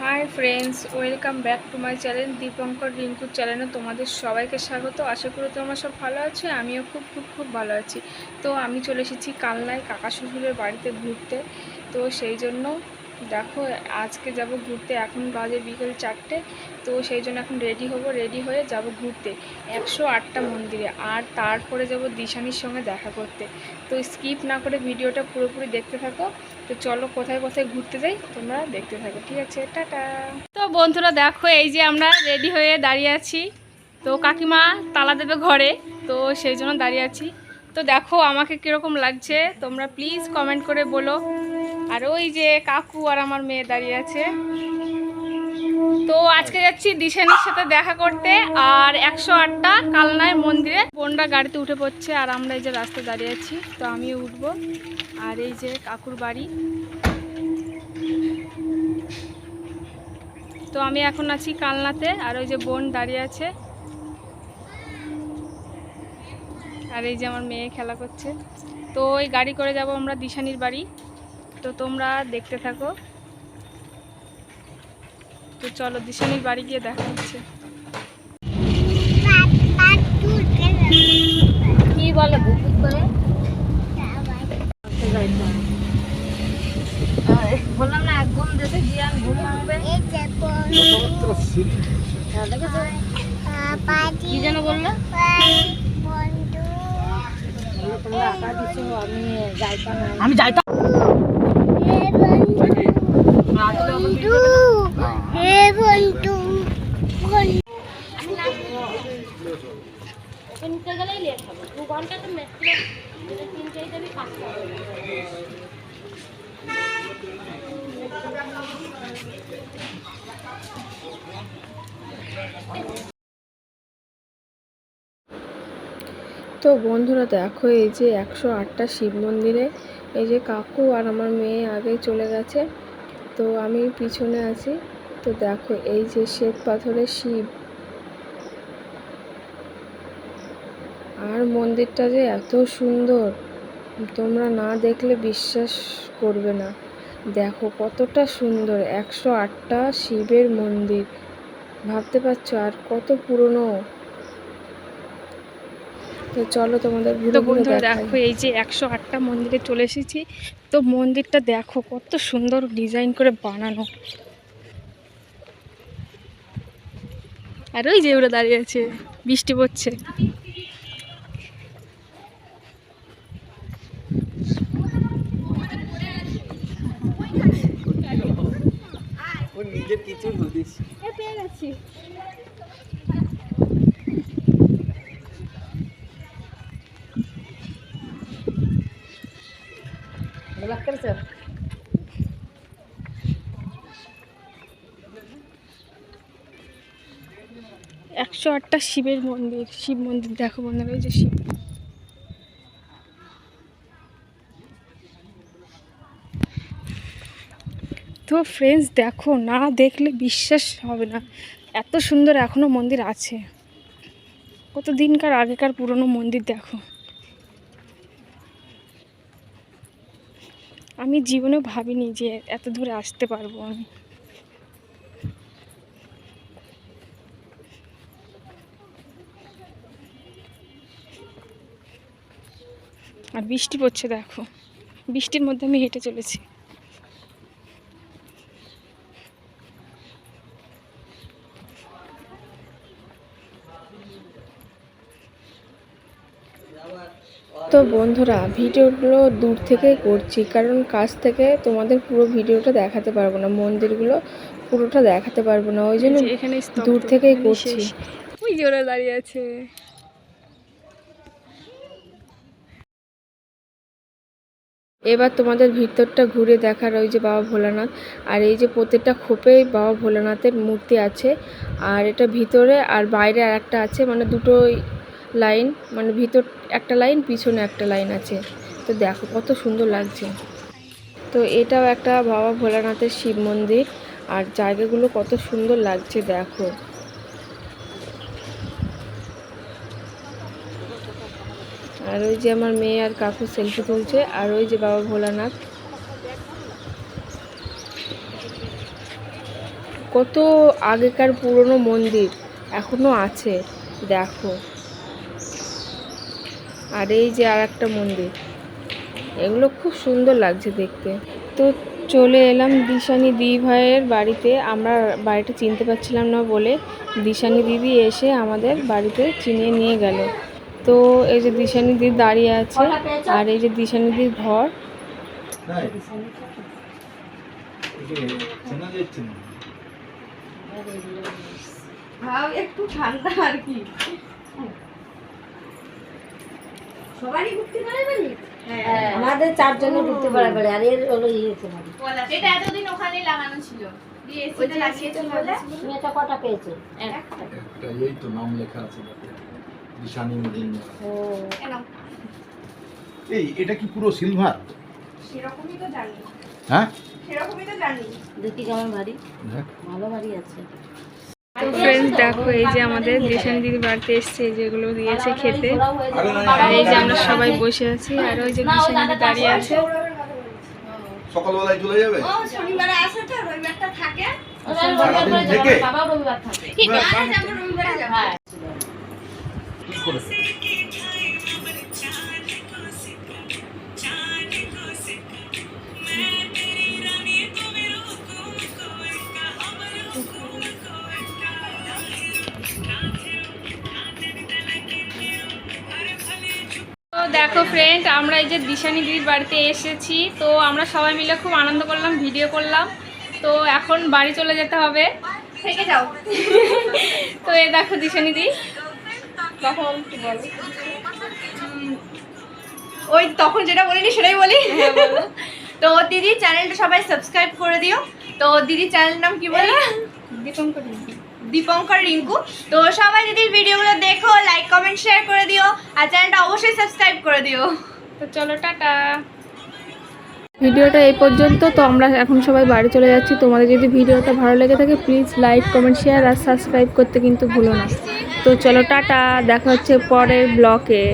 Hi friends welcome back to my channel Dipankar রিঙ্কুর চ্যানেলে তোমাদের সবাইকে স্বাগত। আশা করি তোমরা সব ভালো আছো, আমিও খুব খুব খুব ভালো আছি। তো আমি চলে এসেছি কালনায় কাকা শ্বশুরের বাড়িতে ঘুরতে। তো সেই জন্য দেখো, আজকে যাব ঘুরতে। এখন বাজে বিকেল চারটে, তো সেই জন্য এখন রেডি হব রেডি হয়ে যাব ঘুরতে। একশো আটটা মন্দিরে, আর তারপরে যাব দিশানির সঙ্গে দেখা করতে। তো স্কিপ না করে ভিডিওটা পুরোপুরি দেখতে থাকো। তো চলো কোথায় কোথায় ঘুরতে যাই, তোমরা দেখতে থাকো, ঠিক আছে? টাটা! তো বন্ধুরা দেখো, এই যে আমরা রেডি হয়ে দাঁড়িয়ে আছি। তো কাকিমা তালা দেবে ঘরে, তো সেই জন্য দাঁড়িয়ে আছি। তো দেখো, আমাকে কীরকম লাগছে, তোমরা প্লিজ কমেন্ট করে বলো। আর ওই যে কাকু আর আমার মেয়ে দাঁড়িয়ে আছে। তো আজকে যাচ্ছি দিশানির সাথে দেখা করতে, আর একশো আটটা কালনায় মন্দিরে বোনরা গাড়িতে উঠে পড়ছে, আর আমরা এই যে রাস্তায় দাঁড়িয়ে আছি, তো আমিও উঠবো। আর এই যে কাকুর বাড়ি। তো আমি এখন আছি কালনাতে, আর ওই যে বোন দাঁড়িয়ে আছে। আর এই যে আমার মেয়ে খেলা করছে। তো ওই গাড়ি করে যাব আমরা দিশানির বাড়ি। তো তোমরা দেখতে থাকো তো চলো দিশানির বাড়ি গিয়ে দেখা হচ্ছে কি বলে বুকুত করে বললাম না ঘুম দেশে জিয়ান ঘুম হ্যাঁ? কি যেন বললে আমি যাইতাম না। আমি যাইতাম তো বন্ধুরা দেখো এই যে একশো আটটা শিব মন্দিরে এই যে কাকু আর আমার মেয়ে আগে চলে গেছে, তো আমি পিছনে আছি। তো দেখো, এই যে শ্বেত পাথরের শিব। আর মন্দিরটা যে এত সুন্দর, তোমরা না দেখলে বিশ্বাস করবে না। দেখো, কতটা সুন্দর, একশো আটটা শিবের মন্দির। ভাবতে পারছ, আর কত পুরনো। তো চলো তোমাদের ঘুরে ঘুরে দেখো এই যে একশো আটটা মন্দিরে চলে এসেছি। তো মন্দিরটা দেখো কত সুন্দর ডিজাইন করে বানানো। আর ওই যে ওরা দাঁড়িয়ে আছে বৃষ্টি পড়ছে। নিজের কিছু হদিস পেয়ে গেছি। একশো আটটা শিবের মন্দির, শিব মন্দির দেখো বন্ধুরা ওই যে শিব। তো ফ্রেন্ডস দেখো, না দেখলে বিশ্বাস হবে না। এত সুন্দর এখনও মন্দির আছে। কত দিনকার আগেকার পুরনো মন্দির দেখো। আমি জীবনেও ভাবিনি যে এত দূরে আসতে পারব আমি। আর বৃষ্টি পড়ছে দেখো। বৃষ্টির মধ্যে আমি হেঁটে চলেছি। তো বন্ধুরা ভিডিওগুলো দূর থেকে করছি কারণ কাছ থেকে তোমাদের পুরো ভিডিওটা দেখাতে পারব না মন্দিরগুলো পুরোটা দেখাতে পারব না ওই জন্য এখানে দূর থেকেই করছি। ওই যে ওরা দাঁড়িয়ে আছে। এবার তোমাদের ভিতরটা ঘুরে দেখার ওই যে বাবা ভোলানাথ আর এই যে প্রত্যেকটা খোপে বাবা ভোলানাথের মূর্তি আছে আর এটা ভিতরে আর বাইরে আর একটা আছে মানে দুটো লাইন মানে ভিতর একটা লাইন, পিছনে একটা লাইন আছে। তো দেখো কত সুন্দর লাগছে। তো এটাও একটা বাবা ভোলানাথের শিব মন্দির, আর জায়গাগুলো কত সুন্দর লাগছে, দেখো। আর ওই যে আমার মেয়ে আর কাকু সেলফি তুলছে, আর ওই যে বাবা ভোলানাথ। কত আগেকার পুরনো মন্দির, এখনও আছে, দেখো। আর এই যে আর একটা মন্দির। এগুলো খুব সুন্দর লাগছে দেখতে। তো চলে এলাম দিশানি দি ভাইয়ের বাড়িতে। আমরা বাড়িটা চিনতে পারছিলাম না বলে দিশানি দিদি এসে আমাদের বাড়িতে চিনিয়ে নিয়ে গেল। তো এই যে দিশানি দিদি দাঁড়িয়ে আছে আর এই যে দিশানি দিদির ঘর। তাই একে চেনা যাচ্ছে না আমাদের চারজনে ঢুকতে পারে পারে আর এর হলো ইয়ে হতে পারে। এটা এতদিন ওখানে লাগানো ছিল। এটা কটা পেয়েছ? একটা। এই তো নাম লেখা আছে দিশানি মজুমদার। ও। এই এটা কি পুরো সিলভার? সেরকমই তো জানি। হ্যাঁ? সেরকমই তো জানি। দেখি কেমন বাড়ি। ভালো বাড়ি আছে। তো ফ্রেন্ডস দেখো এই যে আমাদের দেশান দিদি বাড়িতে এসছে যেগুলো দিয়েছে খেতে। আর এই যে আমরা সবাই বসে আছি আর ওই যে দেশান দিদি দাঁড়িয়ে আছে। সকালবেলায় চলে যাবে? ও শনিবারে আসে তো রবিবারটা থাকে। ফ্রেন্ড আমরা এই যে দিশানি দিদির বাড়িতে এসেছি তো আমরা সবাই মিলে খুব আনন্দ করলাম ভিডিও করলাম। তো এখন বাড়ি চলে যেতে হবে। থেকে যাও। তো এ দেখো দিশানি দি। তখন কি বলো? ওই তখন যেটা বলিনি সেটাই বলি। তো দিদি চ্যানেলটা সবাই সাবস্ক্রাইব করে দিও। তো দিদি চ্যানেল নাম কি বলি? দীপঙ্কর। দীপঙ্কর রিঙ্কু। তো সবাই দিদির ভিডিওগুলো দেখো লাইক কমেন্ট শেয়ার করে দিও, আর চ্যানেলটা অবশ্যই সাবস্ক্রাইব করে দিও। তো চলো, টাটা। ভিডিওটা এই পর্যন্ত, তো আমরা এখন সবাই বাড়ি চলে যাচ্ছি। তোমাদের যদি ভিডিওটা ভালো লেগে থাকে প্লিজ লাইক কমেন্ট শেয়ার আর সাবস্ক্রাইব করতে কিন্তু ভুলো না। তো চলো, টাটা। দেখা হচ্ছে পরের ব্লকে।